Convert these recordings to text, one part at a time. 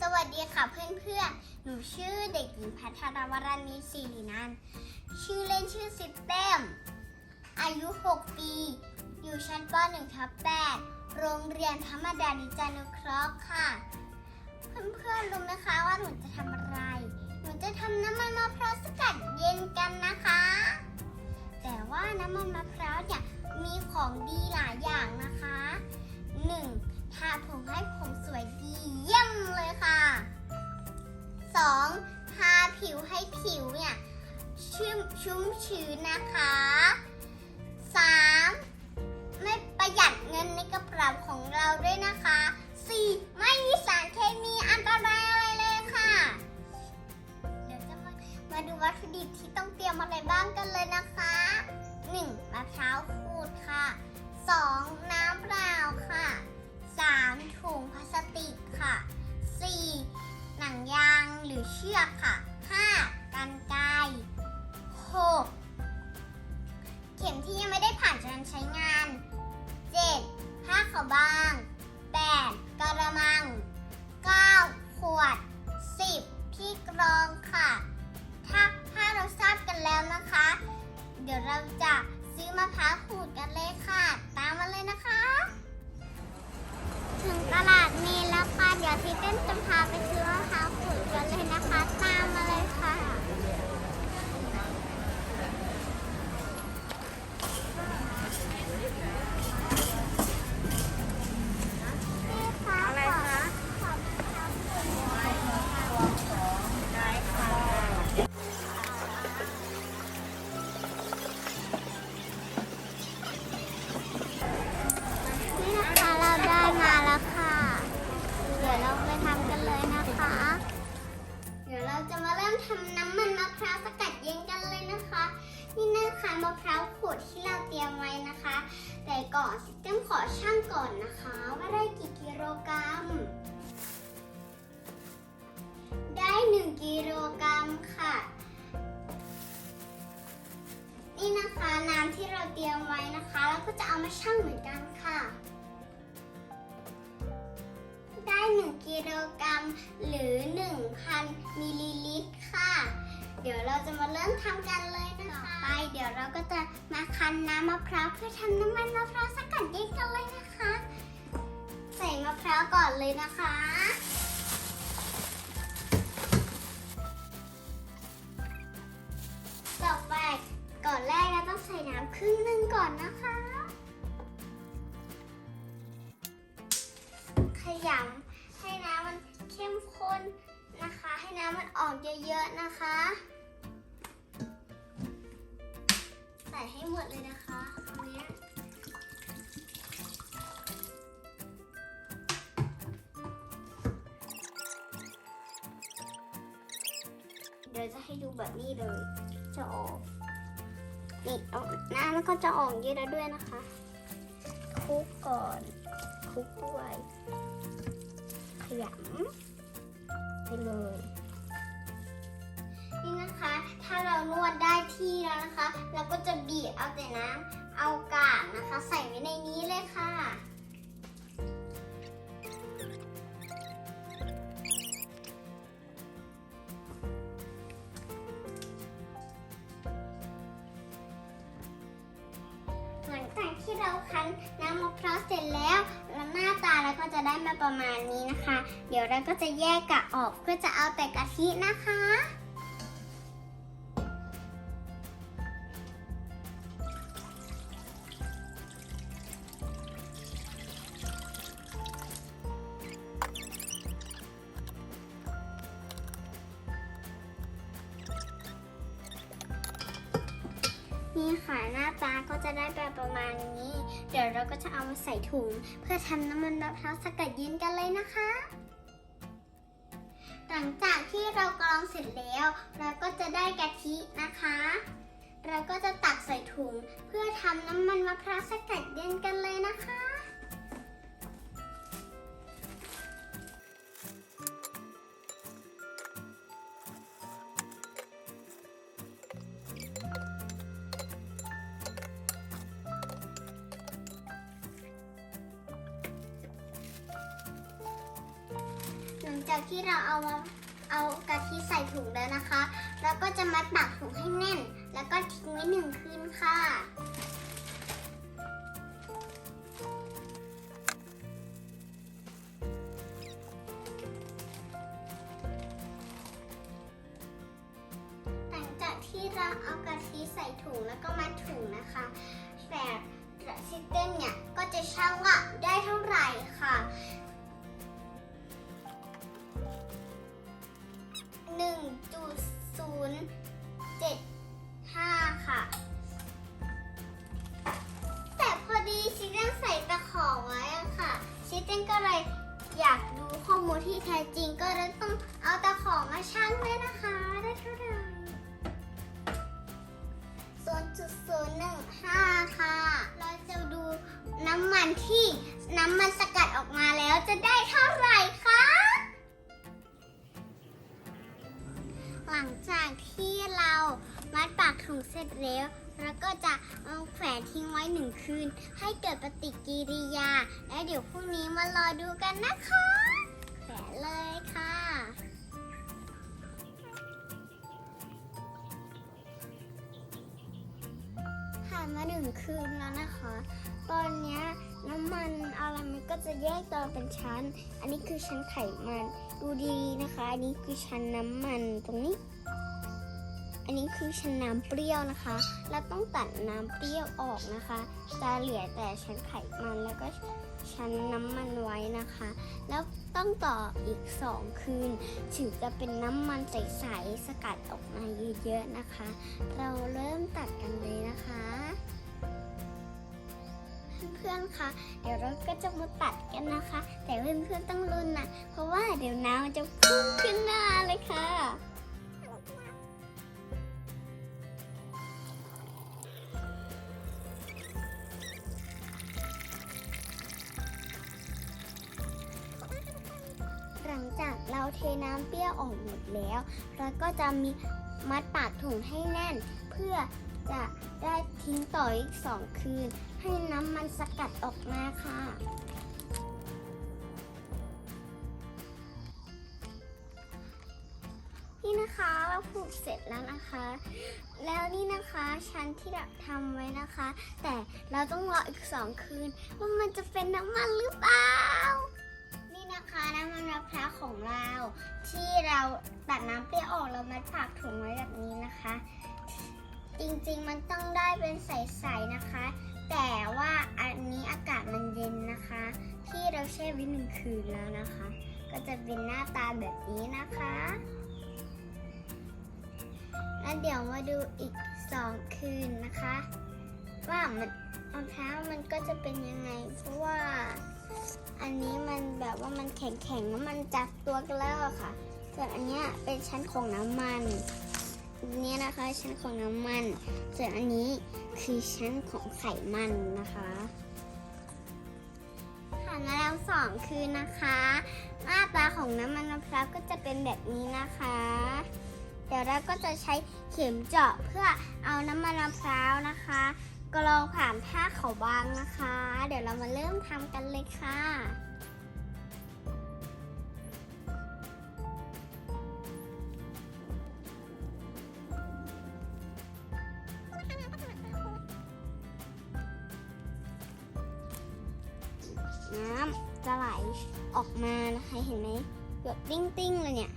สวัสดีค่ะเพื่อนๆ หนูชื่อเด็กหญิงพัทรวรรณีศิรินัน ชื่อเล่นชื่อซิสเต็ม อายุ 6 ปี อยู่ชั้นป .1 ทับ8โรงเรียนธรรมดานิจานุเคราะห์ค่ะ เพื่อนๆ รู้ไหมคะว่าหนูจะทำอะไร หนูจะทำน้ำมันมะพร้าวสกัดเย็นกันนะคะ แต่ว่าน้ำมันมะพร้าวเนี่ยมีของดีหลายอย่างนะคะ 1. ทาผมให้ผมสวยดีเยี่ยม เลยค่ะ 2. ทาผิวให้ผิวเนี่ยชุ่มชุ่มชื้นนะคะ 3. ไม่ประหยัดเงินในกระ 7. ผ้าขาบาง 8. กระมัง 9. ขวด 10. ที่กรองค่ะ ถ้าถ้าเราทราบกันแล้วนะคะ เดี๋ยวเราจะซื้อมะพร้าวขูดกันเลยค่ะ ตามมาเลยนะคะ ถึงตลาดมีแล้วค่ะเดี๋ยวพี่เต้นจะพ ซิสเต็มขอช่างก่อนนะคะ ว่าได้กี่กิโลกรัม ได้ 1 กิโลกรัมค่ะ นี่นะคะน้ำที่เราเตรียมไว้นะคะ แล้วก็จะเอามาชั่งเหมือนกันค่ะ ได้ 1 กิโลกรัมหรือ 1,000มิลลิลิตรค่ะเดี๋ยวเราจะมาเริ่มทำกันเลยนะคะ ไป เดี๋ยวเราก็จะมาคั้นน้ำมะพร้าวเพื่อทำน้ำมันมะพร้าว เลยนะคะ ต่อไปก่อนแรกเราต้องใส่น้ำครึ่งหนึ่งก่อนนะคะ ขยำให้น้ำมันเข้มข้นนะคะ ให้น้ำมันออกเยอะๆนะคะ ใส่ให้หมดเลยนะคะ ให้ดูแบบนี้เลย จะออกนี่เอาน้ำมันก็จะออกเยอะแล้วด้วยนะคะคลุกก่อนคลุกด้วยขยำไปเลยนี่นะคะ ถ้าเรานวดได้ที่แล้วนะคะ เราก็จะบีบเอาแต่น้ำเอากากนะคะ ใส่ไว้ในนี้เลยค่ะ ที่เราคั้นน้ำมะพร้าวเสร็จแล้วแล้วหน้าตาเราก็จะได้มาประมาณนี้นะคะ เดี๋ยวเราก็จะแยกกะออกเพื่อจะเอาแต่กะทินะคะ หน้าตาก็จะได้แบบประมาณนี้ เดี๋ยวเราก็จะเอามาใส่ถุง เพื่อทำน้ำมันมะพร้าวสกัดเย็นกันเลยนะคะ หลังจากที่เรากรองเสร็จแล้ว เราก็จะได้กะทินะคะ เราก็จะตักใส่ถุง เพื่อทำน้ำมันมะพร้าวสกัดเย็นกันเลยนะคะ ถุงแล้วนะคะ แล้วก็จะมัดปากถุงให้แน่น แล้วก็ทิ้งไว้หนึ่งคืนค่ะ หลังจากที่เราเอากะทิใส่ถุงแล้วก็มัดถุงนะคะแต่ซิสเต็มเนี่ยก็จะชั่งว่าได้เท่าไหร่ค่ะ 1.075 ค่ะ แต่พอดีชิเต้นใส่ตะขอไว้อะค่ะ ชิเต้นก็เลยอยากดูข้อมูลที่แท้จริงก็เลยต้องเอาตะขอมาชั่งเลยนะคะ ได้เท่าไหร่0.015 ค่ะ เราจะดูน้ำมันที่น้ำมันสกัดออกมาแล้วจะได้เท่าไหร่ ร็จแล้วเราก็จะเอาแขวนทิ้งไว้หนึ่งคืน ให้เกิดปฏิกิริยา และเดี๋ยวพรุ่งนี้มารอดูกันนะคะแขวนเลยค่ะผ่านมาหนึ่งคืนแล้วนะคะ ตอนนี้น้ำมันอะไรมันก็จะแยกตัวเป็นชั้น อันนี้คือชั้นไขมัน ดูดีนะคะ อันนี้คือชั้นน้ำมันตรงนี้ อันนี้คือชั้นน้ำเปรี้ยวนะคะแล้วต้องตัดน้ำเปรี้ยวออกนะคะ จะเหลือแต่ชั้นไขมันแล้วก็ชั้นน้ำมันไว้นะคะ แล้วต้องต่ออีกสองคืน ถึงจะเป็นน้ำมันใสๆสกัดออกมาเยอะๆนะคะ เราเริ่มตัดกันเลยนะคะเพื่อนๆ คะ เดี๋ยวเราก็จะมาตัดกันนะคะ แต่เพื่อนๆ ต้องรุนนะ เพราะว่าเดี๋ยวน้ำจะพุ่งขึ้นหน้าเลยค่ะ เทน้ำเปรี้ยวออกหมดแล้วเราก็จะมีมัดปากถุงให้แน่น เพื่อจะได้ทิ้งต่ออีกสองคืน ให้น้ำมันสกัดออกมาค่ะนี่นะคะเราผูกเสร็จแล้วนะคะ แล้วนี่นะคะชั้นที่เราทำไว้นะคะ แต่เราต้องรออีกสองคืนว่ามันจะเป็นน้ำมันหรือเปล่า นะคะน้ำมันมะพร้าวของเรา ที่เราตัดน้ำเปรี้ยวออกแล้วมัดปากถุงไว้แบบนี้นะคะ จริงๆมันต้องได้เป็นใสๆนะคะ แต่ว่าอันนี้อากาศมันเย็นนะคะ ที่เราแช่ไว้หนึ่งคืนแล้วนะคะ ก็จะเป็นหน้าตาแบบนี้นะคะแล้วเดี๋ยวมาดูอีกสองคืนนะคะ ว่ามันมะพร้าวมันก็จะเป็นยังไงเพราะว่า ว่ามันแข็งๆแล้วมันจับตัวกันแล้วค่ะ ส่วนอันเนี้ยเป็นชั้นของน้ำมันอันนี้นะคะชั้นของน้ำมัน ส่วนอันนี้คือชั้นของไขมันนะคะผ่านมาแล้วสองคืนนะคะ หน้าตาของน้ำมันมะพร้าวก็จะเป็นแบบนี้นะคะ เดี๋ยวเราก็จะใช้เข็มเจาะเพื่อเอาน้ำมันมะพร้าวนะคะกรองผ่านผ้าขาวบางนะคะ เดี๋ยวเรามาเริ่มทำกันเลยค่ะ มานะคะเห็นไหมหยดติ้งติ้งๆเลยเนี่ย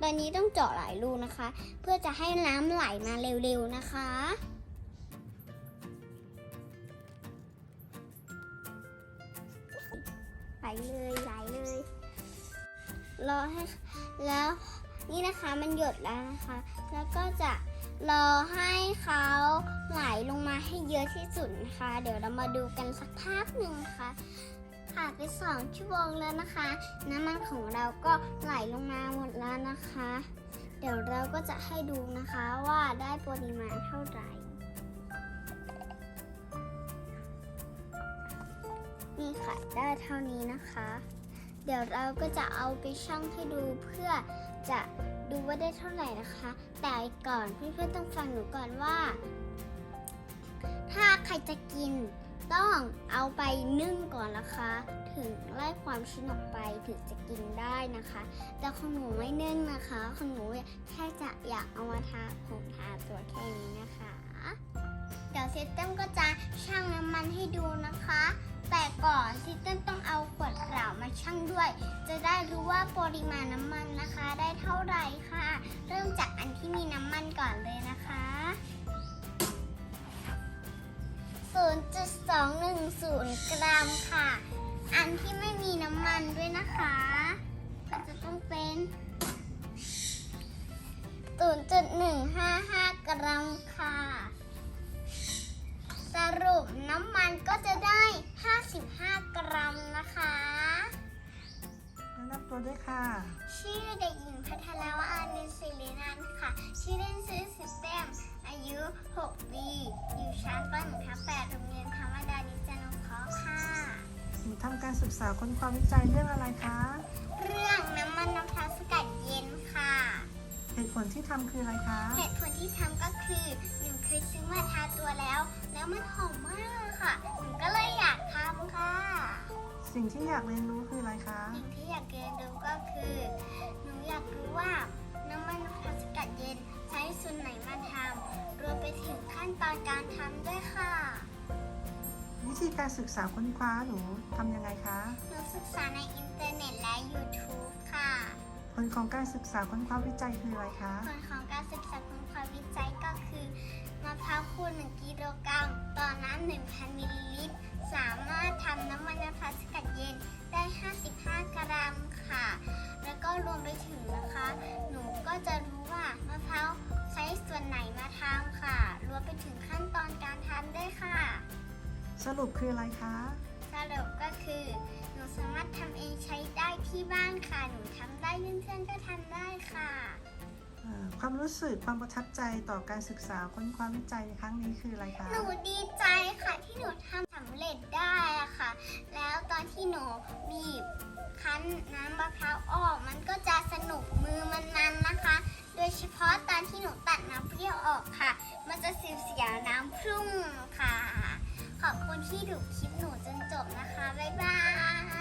ตอนนี้ต้องเจาะหลายรูนะคะ เพื่อจะให้น้ำไหลมาเร็วๆนะคะไหลเลยไหลเลยรอให้แล้วนี่นะคะมันหยดแล้วนะคะ แล้วก็จะ รอให้เขาไหลลงมาให้เยอะที่สุดนะคะ เดี๋ยวเรามาดูกันสักพักหนึ่งนะคะผ่านไปสองชั่วโมงแล้วนะคะ น้ำมันของเราก็ไหลลงมาหมดแล้วนะคะ เดี๋ยวเราก็จะให้ดูนะคะว่าได้ปริมาณเท่าไหร่ นี่ค่ะได้เท่านี้นะคะ เดี๋ยวเราก็จะเอาไปชั่งให้ดูเพื่อจะ ดูว่าได้เท่าไหร่นะคะ แต่ก่อนเพื่อนๆต้องฟังหนูก่อนว่า ถ้าใครจะกินต้องเอาไปนึ่งก่อนนะคะ ถึงไล่ความชื้นออกไปถึงจะกินได้นะคะ แต่ของหนูไม่นึ่งนะคะของหนูแค่จะอยากเอามาทาผงทาตัวแค่นี้นะคะ เดี๋ยวเซิสเต็มก็จะชั่งน้ำมันให้ดูนะคะ แต่ก่อนซิสเต็มต้องเอาขวดเปล่ามาชั่งด้วย จะได้รู้ว่าปริมาณน้ำมันนะคะ ได้เท่าไหร่ค่ะ เริ่มจากอันที่มีน้ำมันก่อนเลยนะคะ 0.210 กรัมค่ะ อันที่ไม่มีน้ำมันด้วยนะคะ ก็จะต้องเป็น 6B อยู่ชั้นป .1 ทับ8โรงเรียนธรรมดานิจนงเคราะห์ค่ะ หนูทำการศึกษาค้นคว้าวิจัยเรื่องอะไรคะ เรื่องน้ำมันมะพร้าวสกัดเย็นค่ะ เหตุผลที่ทำคืออะไรคะ เหตุผลที่ทำก็คือหนูเคยซื้อมาทาตัวแล้ว แล้วมันหอมมากค่ะหนูก็เลยอยากทำค่ะ สิ่งที่อยากเรียนรู้คืออะไรคะ สิ่งที่อยากเรียนรู้ก็คือ หนูอยากรู้ว่า ขั้นตอนการทำด้วยค่ะ วิธีการศึกษาค้นคว้าหนูทำยังไงคะ หนูศึกษาในอินเทอร์เน็ตและ YouTube ค่ะ ผลของการศึกษาค้นคว้าวิจัยคืออะไรคะ ผลของการศึกษาค้นคว้าวิจัยก็คือมะพร้าวคูณ1กิโลกรัมต่อน้ำ1,000มิลลิลิตร สามารถทำน้ำมันมะพร้าวสกัดเย็น รุปคืออะไรคะ สรุปก็คือหนูสามารถทำเองใช้ได้ที่บ้านค่ะ หนูทำได้เพื่อนๆก็ทำได้ค่ะเอ่อความรู้สึกความประทับใจต่อการศึกษาค้นคว้าวิจัยในครั้งนี้คืออะไรคะ หนูดีใจค่ะที่หนูทำสำเร็จได้อะค่ะ แล้วตอนที่หนูบีบคั้นน้ำมะพร้าวออกมันก็จะสนุกมือมันมันนะคะ โดยเฉพาะตอนที่หนูตัดน้ำเปรี้ยวออกค่ะ มันจะสีเสียน้ำพรุ่งค่ะ ขอบคุณที่ดูคลิปหนูจนจบนะคะ บ๊ายบาย